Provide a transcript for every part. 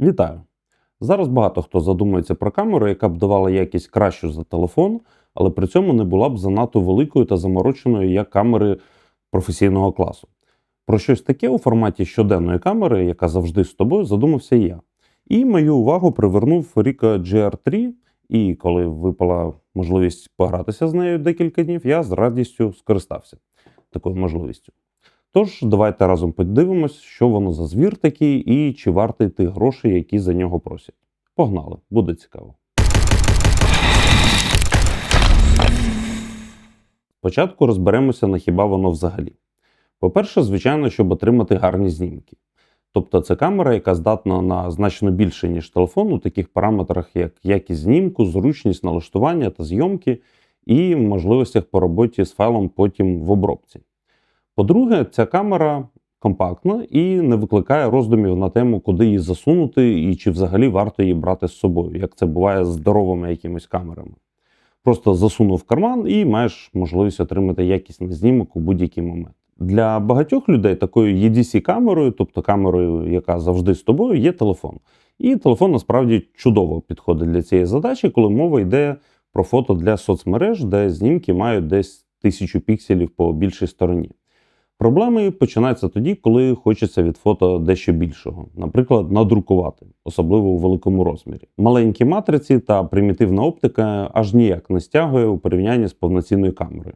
Вітаю! Зараз багато хто задумується про камеру, яка б давала якість кращу за телефон, але при цьому не була б занадто великою та замороченою, як камери професійного класу. Про щось таке у форматі щоденної камери, яка завжди з тобою, задумався я. І мою увагу привернув Ricoh GR3, і коли випала можливість погратися з нею декілька днів, я з радістю скористався такою можливістю. Тож, давайте разом подивимось, що воно за звір такий і чи вартий тих грошей, які за нього просять. Погнали, буде цікаво. Спочатку розберемося на хіба воно взагалі. По-перше, звичайно, щоб отримати гарні знімки. Тобто це камера, яка здатна на значно більше, ніж телефон, у таких параметрах, як якість знімку, зручність налаштування та зйомки, і можливостях по роботі з файлом потім в обробці. По-друге, ця камера компактна і не викликає роздумів на тему, куди її засунути і чи взагалі варто її брати з собою, як це буває з здоровими якимись камерами. Просто засунув карман і маєш можливість отримати якісний знімок у будь-який момент. Для багатьох людей такою EDC-камерою, тобто камерою, яка завжди з тобою, є телефон. І телефон насправді чудово підходить для цієї задачі, коли мова йде про фото для соцмереж, де знімки мають десь тисячу пікселів по більшій стороні. Проблеми починаються тоді, коли хочеться від фото дещо більшого, наприклад, надрукувати, особливо у великому розмірі. Маленькі матриці та примітивна оптика аж ніяк не стягує у порівнянні з повноцінною камерою.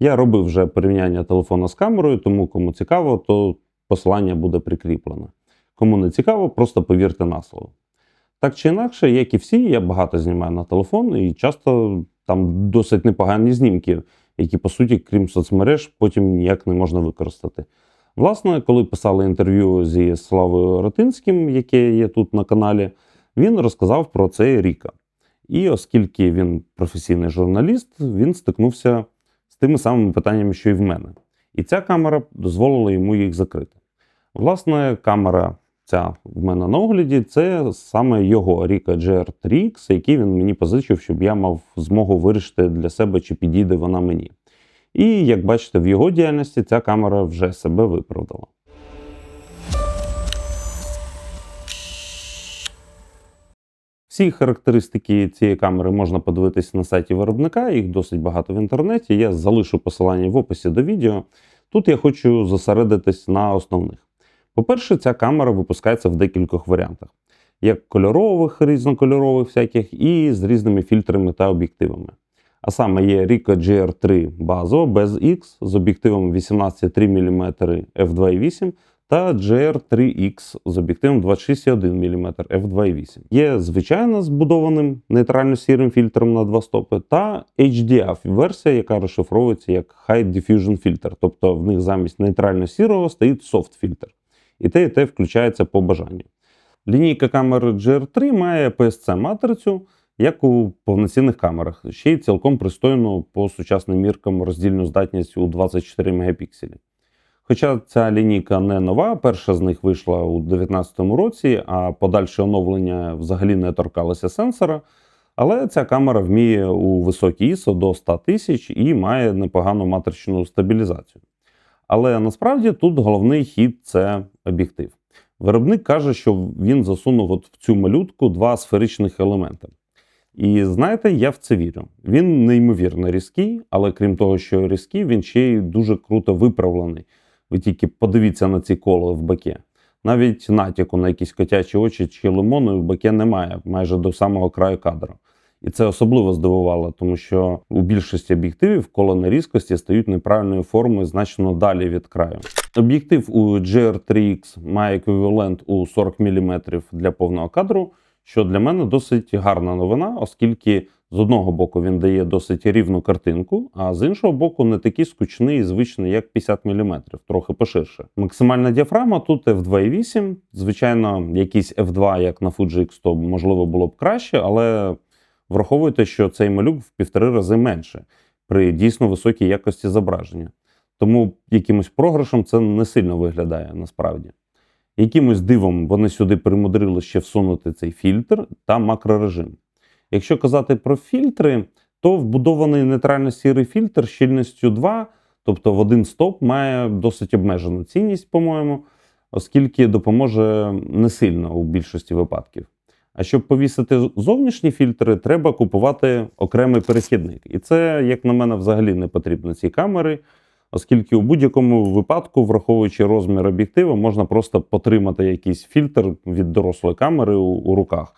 Я робив вже порівняння телефона з камерою, тому кому цікаво, то посилання буде прикріплене. Кому не цікаво, просто повірте на слово. Так чи інакше, як і всі, я багато знімаю на телефон і часто там досить непогані знімки які, по суті, крім соцмереж, потім ніяк не можна використати. Власне, коли писали інтерв'ю зі Славою Ротинським, яке є тут на каналі, він розказав про це Ріка. І оскільки він професійний журналіст, він стикнувся з тими самими питаннями, що й в мене. І ця камера дозволила йому їх закрити. Власне, камера ця в мене на огляді, це саме його Rika GR3X, який він мені позичив, щоб я мав змогу вирішити для себе, чи підійде вона мені. І як бачите, в його діяльності ця камера вже себе виправдала. Всі характеристики цієї камери можна подивитися на сайті виробника, їх досить багато в інтернеті. Я залишу посилання в описі до відео. Тут я хочу зосередитись на основних. По-перше, ця камера випускається в декількох варіантах, як кольорових, різнокольорових всяких, і з різними фільтрами та об'єктивами. А саме є Ricoh GR3 базова без X з об'єктивом 18,3 мм f2.8 та GR3X з об'єктивом 26,1 мм f2.8. Є звичайно збудованим нейтрально-сірим фільтром на два стопи, та HDF-версія, яка розшифровується як High Diffusion Filter, тобто в них замість нейтрально-сірого стоїть софт-фільтр і те, і те включається по бажанню. Лінійка камер GR3 має PSC-матрицю, як у повноцінних камерах, ще й цілком пристойну по сучасним міркам роздільну здатність у 24 мегапікселі. Хоча ця лінійка не нова, перша з них вийшла у 2019 році, а подальше оновлення взагалі не торкалося сенсора. Але ця камера вміє у високій ISO до 100 тисяч і має непогану матричну стабілізацію. Але насправді тут головний хід це об'єктив. Виробник каже, що він засунув от в цю малютку два сферичних елементи. І знаєте, я в це вірю. Він неймовірно різкий, але крім того, що різкий, він ще й дуже круто виправлений. Ви тільки подивіться на ці кола в баке. Навіть натяку на якісь котячі очі чи лимони в баке немає майже до самого краю кадру. І це особливо здивувало, тому що у більшості об'єктивів колони різкості стають неправильною формою значно далі від краю. Об'єктив у GR3X має еквівалент у 40 мм для повного кадру, що для мене досить гарна новина, оскільки з одного боку він дає досить рівну картинку, а з іншого боку, не такий скучний і звичний, як 50 мм, трохи поширше. Максимальна діафрагма тут f2.8. Звичайно, якийсь f2, як на Fuji X100, можливо, було б краще, але. Враховуйте, що цей малюк в півтори рази менше при дійсно високій якості зображення. Тому якимось програшем це не сильно виглядає насправді. Якимось дивом вони сюди примудрили ще всунути цей фільтр та макрорежим. Якщо казати про фільтри, то вбудований нейтрально-сірий фільтр щільністю 2, тобто в один стоп має досить обмежену цінність, по-моєму. оскільки допоможе не сильно у більшості випадків. А щоб повісити зовнішні фільтри, треба купувати окремий перехідник. І це, як на мене, взагалі не потрібно ці камери, оскільки у будь-якому випадку, враховуючи розмір об'єктива, можна просто потримати якийсь фільтр від дорослої камери у, у руках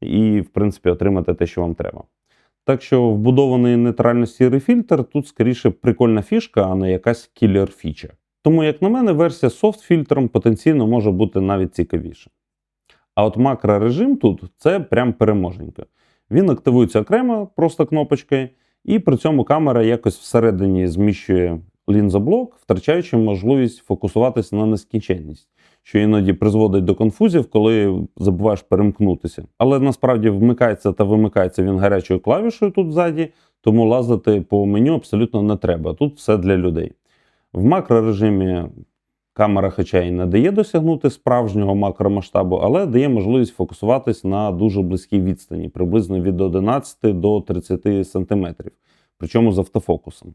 і, в принципі, отримати те, що вам треба. Так що вбудований нейтрально сірий фільтр тут скоріше прикольна фішка, а не якась кілер фіча. Тому, як на мене, версія з софт-фільтром потенційно може бути навіть цікавіша. А от макрорежим тут це прям переможенька. Він активується окремо, просто кнопочкою, і при цьому камера якось всередині зміщує лінзоблок, втрачаючи можливість фокусуватися на нескінченність, що іноді призводить до конфузів, коли забуваєш перемкнутися. Але насправді вмикається та вимикається він гарячою клавішою тут ззаді, тому лазити по меню абсолютно не треба. Тут все для людей. В макрорежимі камера, хоча й не дає досягнути справжнього макромасштабу, але дає можливість фокусуватись на дуже близькій відстані, приблизно від 11 до 30 см, причому з автофокусом.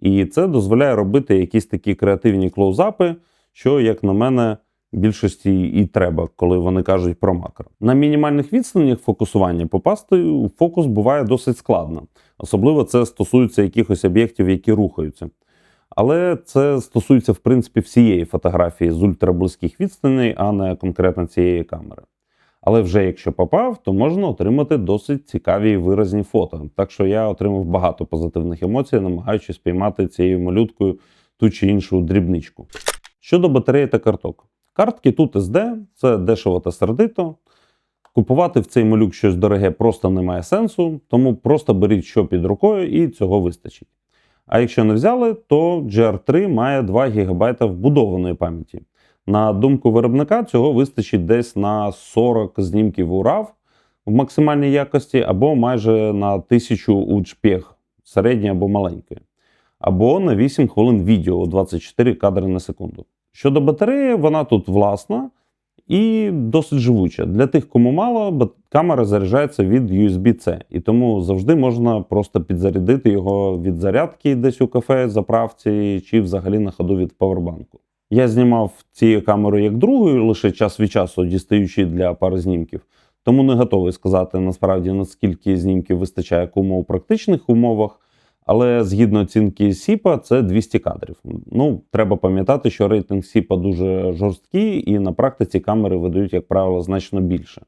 І це дозволяє робити якісь такі креативні клоузапи, що, як на мене, більшості і треба, коли вони кажуть про макро. На мінімальних відстанях фокусування попасти у фокус буває досить складно. Особливо це стосується якихось об'єктів, які рухаються. Але це стосується, в принципі, всієї фотографії з ультраблизьких відстаней, а не конкретно цієї камери. Але вже якщо попав, то можна отримати досить цікаві і виразні фото. Так що я отримав багато позитивних емоцій, намагаючись спіймати цією малюткою ту чи іншу дрібничку. Щодо батареї та карток. Картки тут SD, це дешево та сердито. Купувати в цей малюк щось дороге просто немає сенсу, тому просто беріть що під рукою і цього вистачить. А якщо не взяли, то GR3 має 2 ГБ вбудованої пам'яті. На думку виробника, цього вистачить десь на 40 знімків у RAW в максимальній якості, або майже на 1000 у JPEG, середньої або маленької, або на 8 хвилин відео у 24 кадри на секунду. Щодо батареї, вона тут власна і досить живуча. Для тих, кому мало, камера заряджається від USB-C, і тому завжди можна просто підзарядити його від зарядки десь у кафе, заправці чи взагалі на ходу від павербанку. Я знімав цією камерою як другою, лише час від часу дістаючи для пари знімків, тому не готовий сказати насправді наскільки знімків вистачає кому у практичних умовах. Але згідно оцінки Сіпа, це 200 кадрів. Ну, треба пам'ятати, що рейтинг Сіпа дуже жорсткий, і на практиці камери видають, як правило, значно більше.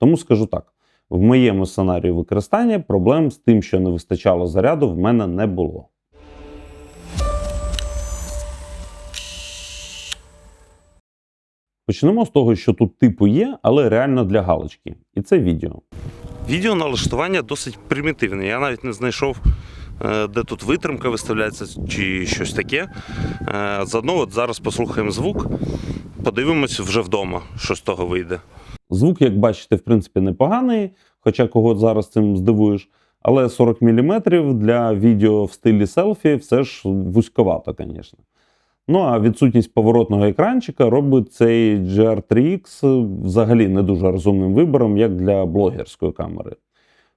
Тому скажу так: в моєму сценарії використання проблем з тим, що не вистачало заряду, в мене не було. Почнемо з того, що тут типу є, але реально для галочки. І це відео. Відео налаштування досить примітивне. Я навіть не знайшов, де тут витримка виставляється чи щось таке. Е, Заодно от зараз послухаємо звук, подивимось вже вдома, що з того вийде. Звук, як бачите, в принципі, непоганий, хоча кого зараз цим здивуєш. Але 40 мм для відео в стилі селфі все ж вузьковато, звісно. Ну а відсутність поворотного екранчика робить цей GR3X взагалі не дуже розумним вибором, як для блогерської камери.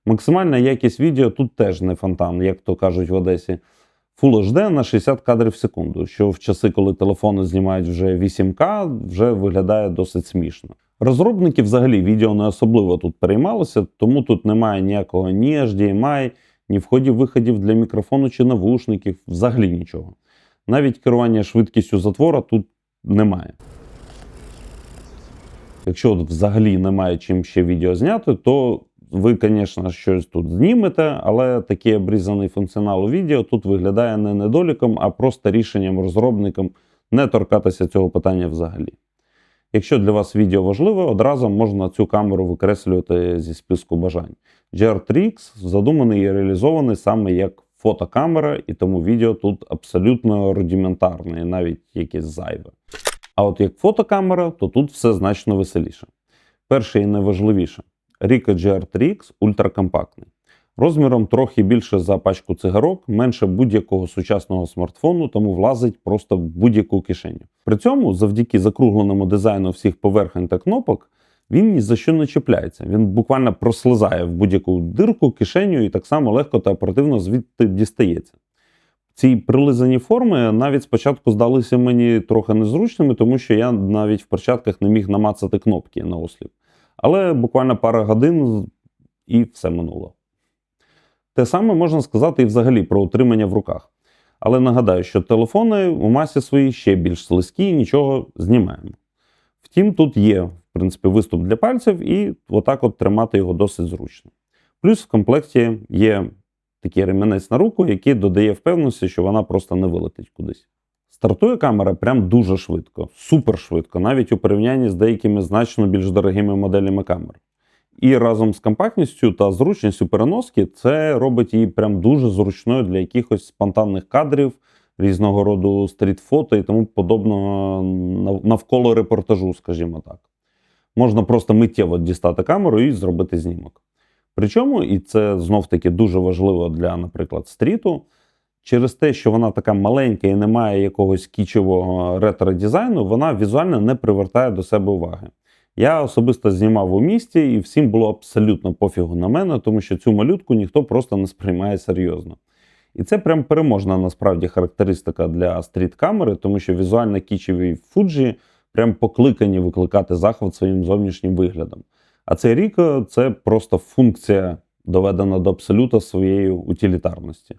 Максимальна якість відео тут теж не фонтан, як то кажуть в Одесі. Full HD на 60 кадрів в секунду, що в часи, коли телефони знімають вже 8К, вже виглядає досить смішно. Розробники взагалі відео не особливо тут переймалися, тому тут немає ніякого ні HDMI, ні входів-виходів для мікрофону чи навушників, взагалі нічого. Навіть керування швидкістю затвора тут немає. Якщо взагалі немає чим ще відео зняти, то ви, звісно, щось тут знімете, але такий обрізаний функціонал у відео тут виглядає не недоліком, а просто рішенням розробникам не торкатися цього питання взагалі. Якщо для вас відео важливе, одразу можна цю камеру викреслювати зі списку бажань. GR3X задуманий і реалізований саме як фотокамера, і тому відео тут абсолютно рудиментарне, і навіть якесь зайве. А от як фотокамера, то тут все значно веселіше. Перше і найважливіше. Ricoh GR3X ультракомпактний. Розміром трохи більше за пачку цигарок, менше будь-якого сучасного смартфону, тому влазить просто в будь-яку кишеню. При цьому, завдяки закругленому дизайну всіх поверхень та кнопок, він ні за що не чіпляється. Він буквально прослизає в будь-яку дирку, кишеню і так само легко та оперативно звідти дістається. Ці прилизані форми навіть спочатку здалися мені трохи незручними, тому що я навіть в перчатках не міг намацати кнопки на осліп. Але буквально пара годин і все минуло. Те саме можна сказати і взагалі про утримання в руках. Але нагадаю, що телефони у масі своїй ще більш слизькі і нічого знімаємо. Втім, тут є, в принципі, виступ для пальців, і отак от тримати його досить зручно. Плюс в комплекті є такий ремінець на руку, який додає впевненості, що вона просто не вилетить кудись. Стартує камера прям дуже швидко, супер швидко, навіть у порівнянні з деякими значно більш дорогими моделями камер. І разом з компактністю та зручністю переноски це робить її прям дуже зручною для якихось спонтанних кадрів, різного роду стрітфото і тому подобного навколо репортажу, скажімо так. Можна просто миттєво дістати камеру і зробити знімок. Причому, і це знов-таки дуже важливо для, наприклад, стріту, через те, що вона така маленька і не має якогось кічового ретро-дизайну, вона візуально не привертає до себе уваги. Я особисто знімав у місті, і всім було абсолютно пофігу на мене, тому що цю малютку ніхто просто не сприймає серйозно. І це прям переможна насправді характеристика для стріт-камери, тому що візуально кічеві Fuji прям покликані викликати захват своїм зовнішнім виглядом. А цей Ricoh – це просто функція, доведена до абсолюта своєї утилітарності.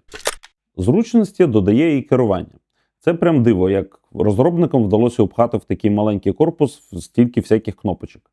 Зручності додає і керування. Це прям диво, як розробникам вдалося обхати в такий маленький корпус стільки всяких кнопочок.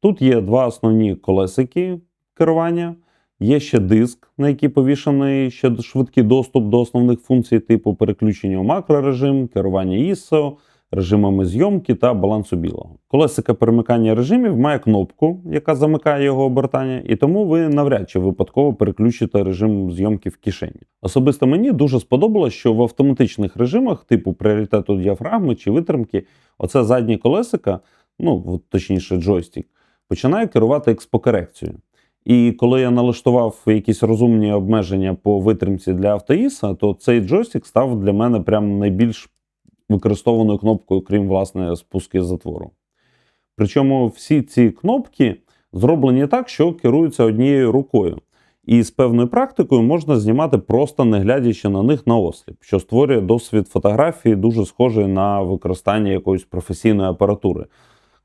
Тут є два основні колесики керування, є ще диск, на який повішений ще швидкий доступ до основних функцій, типу переключення у макрорежим, керування ISO, режимами зйомки та балансу білого. Колесика перемикання режимів має кнопку, яка замикає його обертання, і тому ви навряд чи випадково переключите режим зйомки в кишені. Особисто мені дуже сподобалось, що в автоматичних режимах, типу пріоритету діафрагми чи витримки, оце заднє колесика, ну точніше, джойстик, починає керувати експокорекцією. І коли я налаштував якісь розумні обмеження по витримці для автоїса, то цей джойстик став для мене прям найбільш використованою кнопкою, крім власне спуски затвору. Причому всі ці кнопки зроблені так, що керуються однією рукою. І з певною практикою можна знімати просто не глядячи на них на осліп, що створює досвід фотографії дуже схожий на використання якоїсь професійної апаратури,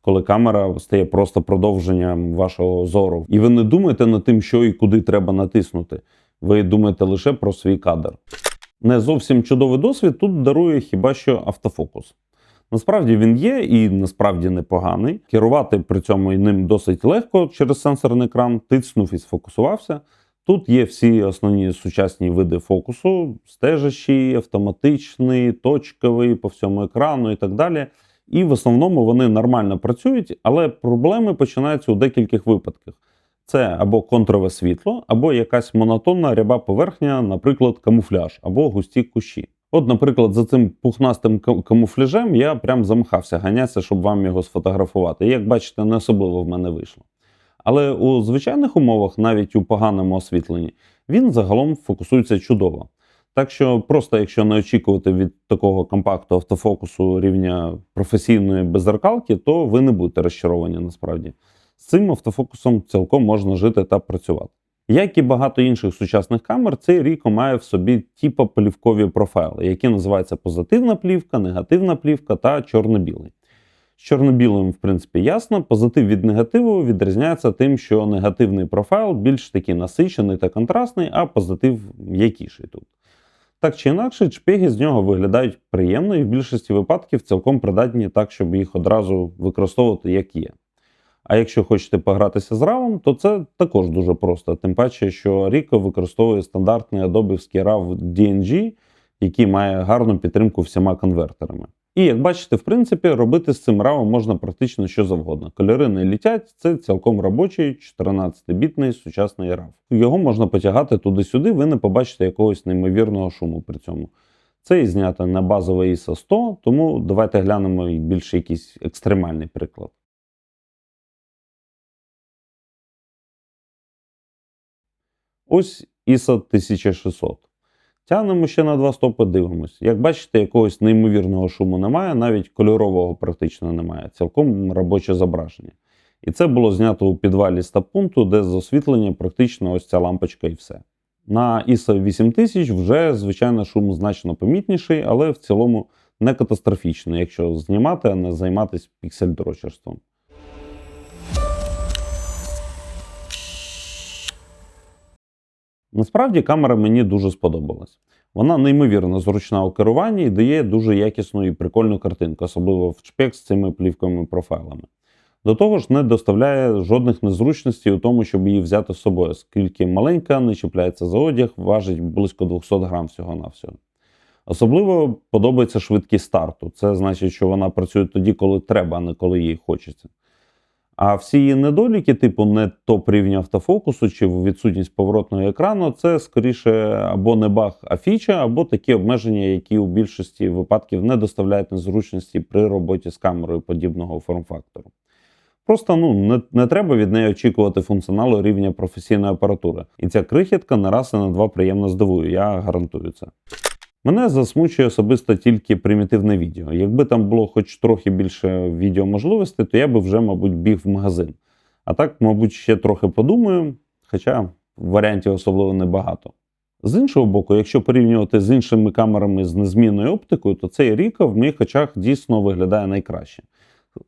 коли камера стає просто продовженням вашого зору. І ви не думаєте над тим, що і куди треба натиснути. Ви думаєте лише про свій кадр. Не зовсім чудовий досвід тут дарує хіба що автофокус. Насправді він є і насправді непоганий. Керувати при цьому і ним досить легко через сенсорний екран, тицнув і сфокусувався. Тут є всі основні сучасні види фокусу: стежачий, автоматичний, точковий по всьому екрану і так далі. І в основному вони нормально працюють, але проблеми починаються у декількох випадках. Це або контрове світло, або якась монотонна ряба поверхня, наприклад, камуфляж, або густі кущі. От, наприклад, за цим пухнастим камуфляжем я прям замахався ганятися, щоб вам його сфотографувати. Як бачите, не особливо в мене вийшло. Але у звичайних умовах, навіть у поганому освітленні, він загалом фокусується чудово. Так що, просто якщо не очікувати від такого компакту автофокусу рівня професійної беззеркалки, то ви не будете розчаровані насправді. З цим автофокусом цілком можна жити та працювати. Як і багато інших сучасних камер, цей Ricoh має в собі типоплівкові профайли, які називаються позитивна плівка, негативна плівка та чорно-білий. З чорно-білим, в принципі, ясно. Позитив від негативу відрізняється тим, що негативний профайл більш такий насичений та контрастний, а позитив м'якіший тут. Так чи інакше, чпеги з нього виглядають приємно і в більшості випадків цілком придатні так, щоб їх одразу використовувати як є. А якщо хочете погратися з RAW, то це також дуже просто. Тим паче, що Ricoh використовує стандартний Adobe RAW DNG, який має гарну підтримку всіма конвертерами. І як бачите, в принципі, робити з цим RAW можна практично що завгодно. Кольори не літять, це цілком робочий 14-бітний сучасний RAW. Його можна потягати туди-сюди, ви не побачите якогось неймовірного шуму при цьому. Це і знято на базове ISO 100, тому давайте глянемо більш якийсь екстремальний приклад. Ось ISO 1600. Тягнемо ще на два стопи, дивимось. Як бачите, якогось неймовірного шуму немає, навіть кольорового практично немає. Цілком робоче зображення. І це було знято у підвалі стаб-пункту, де з освітлення практично ось ця лампочка і все. На ISO 8000 вже, звичайно, шум значно помітніший, але в цілому не катастрофічно, якщо знімати, а не займатися піксель-дрочерством. Насправді камера мені дуже сподобалась. Вона неймовірно зручна у керуванні і дає дуже якісну і прикольну картинку, особливо в чпек з цими плівковими профайлами. До того ж, не доставляє жодних незручностей у тому, щоб її взяти з собою, оскільки маленька, не чіпляється за одяг, важить близько 200 грам всього-навсього. Особливо подобається швидкість старту. Це значить, що вона працює тоді, коли треба, а не коли їй хочеться. А всі її недоліки, типу не топ рівня автофокусу чи відсутність поворотного екрану, це скоріше або не баг, а фіча, або такі обмеження, які у більшості випадків не доставляють незручності при роботі з камерою подібного форм-фактору. Просто ну, не, не треба від неї очікувати функціоналу рівня професійної апаратури. І ця крихітка не раз і на два приємно здивує, я гарантую це. Мене засмучує особисто тільки примітивне відео. Якби там було хоч трохи більше відеоможливостей, то я би вже, мабуть, біг в магазин. А так, мабуть, ще трохи подумаю, хоча варіантів особливо небагато. З іншого боку, якщо порівнювати з іншими камерами з незмінною оптикою, то цей Ріка в моїх очах дійсно виглядає найкраще.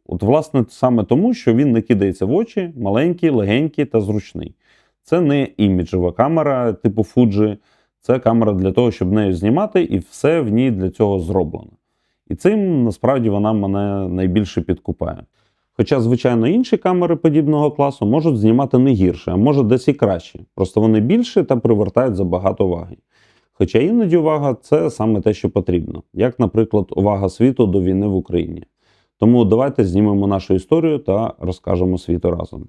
От, власне, саме тому, що він не кидається в очі, маленький, легенький та зручний. Це не іміджева камера типу Fuji, це камера для того, щоб нею знімати, і все в ній для цього зроблено. І цим насправді вона мене найбільше підкупає. Хоча, звичайно, інші камери подібного класу можуть знімати не гірше, а може десь і краще. Просто вони більше та привертають забагато уваги. Хоча іноді увага це саме те, що потрібно, як, наприклад, увага світу до війни в Україні. Тому давайте знімемо нашу історію та розкажемо світу разом.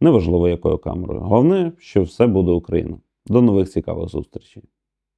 Неважливо, якою камерою. Головне, що все буде Україна. До нових цікавих зустрічей.